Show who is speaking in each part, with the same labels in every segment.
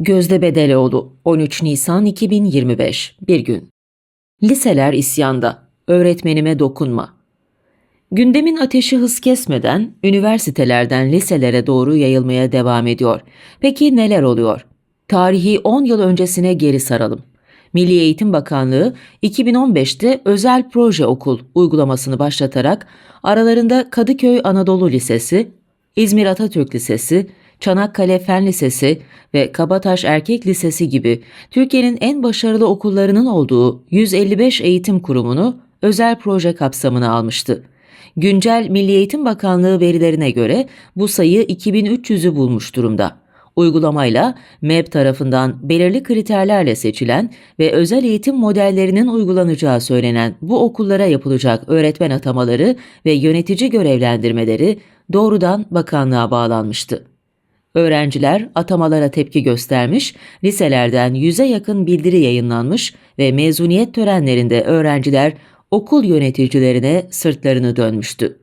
Speaker 1: Gözde Bedeloğlu 13 Nisan 2025 Bir gün Liseler isyanda. Öğretmenime dokunma. Gündemin ateşi hız kesmeden üniversitelerden liselere doğru yayılmaya devam ediyor. Peki neler oluyor? Tarihi 10 yıl öncesine geri saralım. Milli Eğitim Bakanlığı 2015'te özel proje okul uygulamasını başlatarak aralarında Kadıköy Anadolu Lisesi, İzmir Atatürk Lisesi, Çanakkale Fen Lisesi ve Kabataş Erkek Lisesi gibi Türkiye'nin en başarılı okullarının olduğu 155 eğitim kurumunu özel proje kapsamına almıştı. Güncel Milli Eğitim Bakanlığı verilerine göre bu sayı 2300'ü bulmuş durumda. Uygulamayla MEB tarafından belirli kriterlerle seçilen ve özel eğitim modellerinin uygulanacağı söylenen bu okullara yapılacak öğretmen atamaları ve yönetici görevlendirmeleri doğrudan bakanlığa bağlanmıştı. Öğrenciler atamalara tepki göstermiş, liselerden yüze yakın bildiri yayınlanmış ve mezuniyet törenlerinde öğrenciler okul yöneticilerine sırtlarını dönmüştü.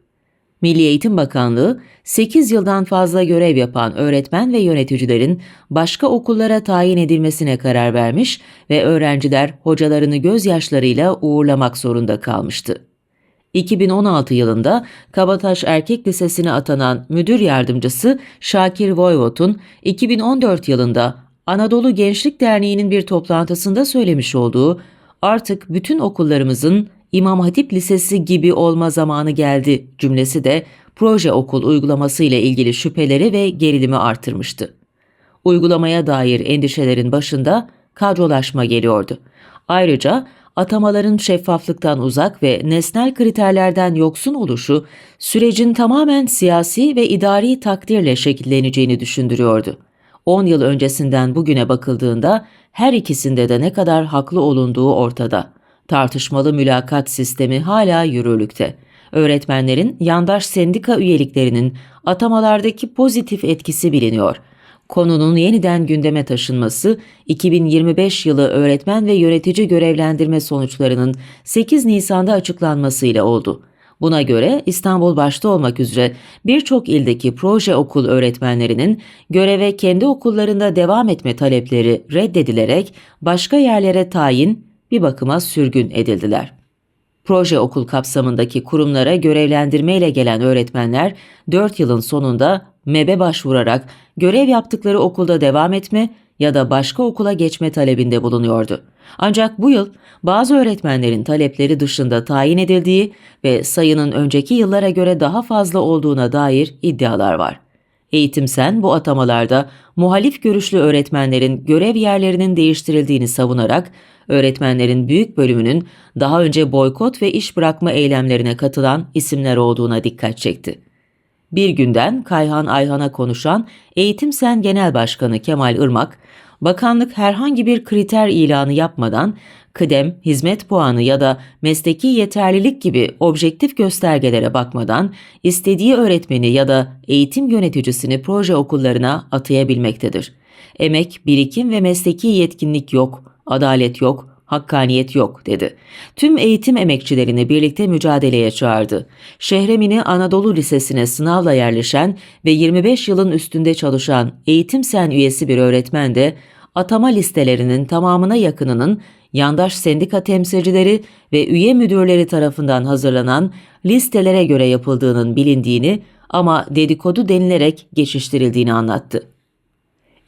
Speaker 1: Milli Eğitim Bakanlığı 8 yıldan fazla görev yapan öğretmen ve yöneticilerin başka okullara tayin edilmesine karar vermiş ve öğrenciler hocalarını gözyaşlarıyla uğurlamak zorunda kalmıştı. 2016 yılında Kabataş Erkek Lisesi'ne atanan müdür yardımcısı Şakir Voyvot'un 2014 yılında Anadolu Gençlik Derneği'nin bir toplantısında söylemiş olduğu artık bütün okullarımızın İmam Hatip Lisesi gibi olma zamanı geldi cümlesi de proje okul uygulaması ile ilgili şüpheleri ve gerilimi artırmıştı. Uygulamaya dair endişelerin başında kadrolaşma geliyordu. Ayrıca atamaların şeffaflıktan uzak ve nesnel kriterlerden yoksun oluşu sürecin tamamen siyasi ve idari takdirle şekilleneceğini düşündürüyordu. 10 yıl öncesinden bugüne bakıldığında her ikisinde de ne kadar haklı olunduğu ortada. Tartışmalı mülakat sistemi hala yürürlükte. Öğretmenlerin yandaş sendika üyeliklerinin atamalardaki pozitif etkisi biliniyor. Konunun yeniden gündeme taşınması 2025 yılı öğretmen ve yönetici görevlendirme sonuçlarının 8 Nisan'da açıklanmasıyla oldu. Buna göre İstanbul başta olmak üzere birçok ildeki proje okul öğretmenlerinin göreve kendi okullarında devam etme talepleri reddedilerek başka yerlere tayin bir bakıma sürgün edildiler. Proje okul kapsamındaki kurumlara görevlendirmeyle gelen öğretmenler 4 yılın sonunda MEB'e başvurarak görev yaptıkları okulda devam etme ya da başka okula geçme talebinde bulunuyordu. Ancak bu yıl bazı öğretmenlerin talepleri dışında tayin edildiği ve sayının önceki yıllara göre daha fazla olduğuna dair iddialar var. Eğitimsen bu atamalarda muhalif görüşlü öğretmenlerin görev yerlerinin değiştirildiğini savunarak öğretmenlerin büyük bölümünün daha önce boykot ve iş bırakma eylemlerine katılan isimler olduğuna dikkat çekti. Bir günden Kayhan Ayhan'a konuşan Eğitim Sen Genel Başkanı Kemal Irmak, bakanlık herhangi bir kriter ilanı yapmadan kıdem, hizmet puanı ya da mesleki yeterlilik gibi objektif göstergelere bakmadan istediği öğretmeni ya da eğitim yöneticisini proje okullarına atayabilmektedir. Emek, birikim ve mesleki yetkinlik yok, adalet yok, hakkaniyet yok dedi. Tüm eğitim emekçilerini birlikte mücadeleye çağırdı. Şehremini Anadolu Lisesi'ne sınavla yerleşen ve 25 yılın üstünde çalışan Eğitim Sen üyesi bir öğretmen de atama listelerinin tamamına yakınının yandaş sendika temsilcileri ve üye müdürleri tarafından hazırlanan listelere göre yapıldığının bilindiğini ama dedikodu denilerek geçiştirildiğini anlattı.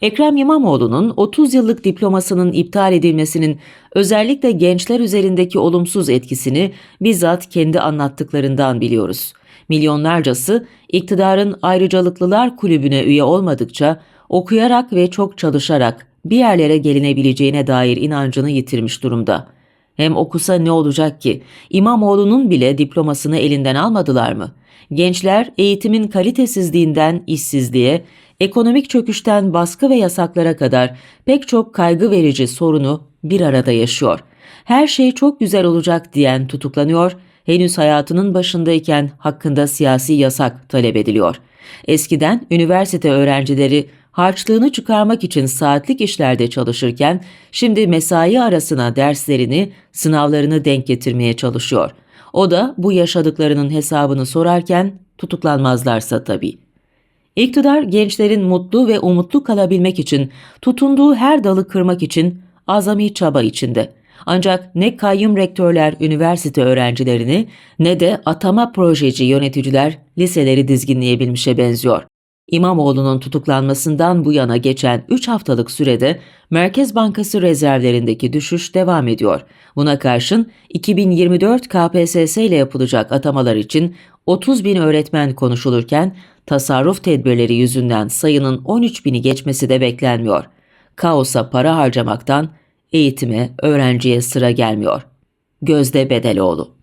Speaker 1: Ekrem İmamoğlu'nun 30 yıllık diplomasının iptal edilmesinin özellikle gençler üzerindeki olumsuz etkisini bizzat kendi anlattıklarından biliyoruz. Milyonlarcası iktidarın ayrıcalıklılar kulübüne üye olmadıkça okuyarak ve çok çalışarak bir yerlere gelinebileceğine dair inancını yitirmiş durumda. Hem okusa ne olacak ki? İmamoğlu'nun bile diplomasını elinden almadılar mı? Gençler eğitimin kalitesizliğinden işsizliğe, ekonomik çöküşten baskı ve yasaklara kadar pek çok kaygı verici sorunu bir arada yaşıyor. Her şey çok güzel olacak diyen tutuklanıyor, henüz hayatının başındayken hakkında siyasi yasak talep ediliyor. Eskiden üniversite öğrencileri harçlığını çıkarmak için saatlik işlerde çalışırken şimdi mesai arasına derslerini, sınavlarını denk getirmeye çalışıyor. O da bu yaşadıklarının hesabını sorarken tutuklanmazlarsa tabii. İktidar gençlerin mutlu ve umutlu kalabilmek için, tutunduğu her dalı kırmak için azami çaba içinde. Ancak ne kayyum rektörler üniversite öğrencilerini ne de atama projeci yöneticiler liseleri dizginleyebilmişe benziyor. İmamoğlu'nun tutuklanmasından bu yana geçen 3 haftalık sürede Merkez Bankası rezervlerindeki düşüş devam ediyor. Buna karşın 2024 KPSS ile yapılacak atamalar için 30 bin öğretmen konuşulurken tasarruf tedbirleri yüzünden sayının 13 bini geçmesi de beklenmiyor. Kaosa para harcamaktan eğitime, öğrenciye sıra gelmiyor. Gözde Bedeloğlu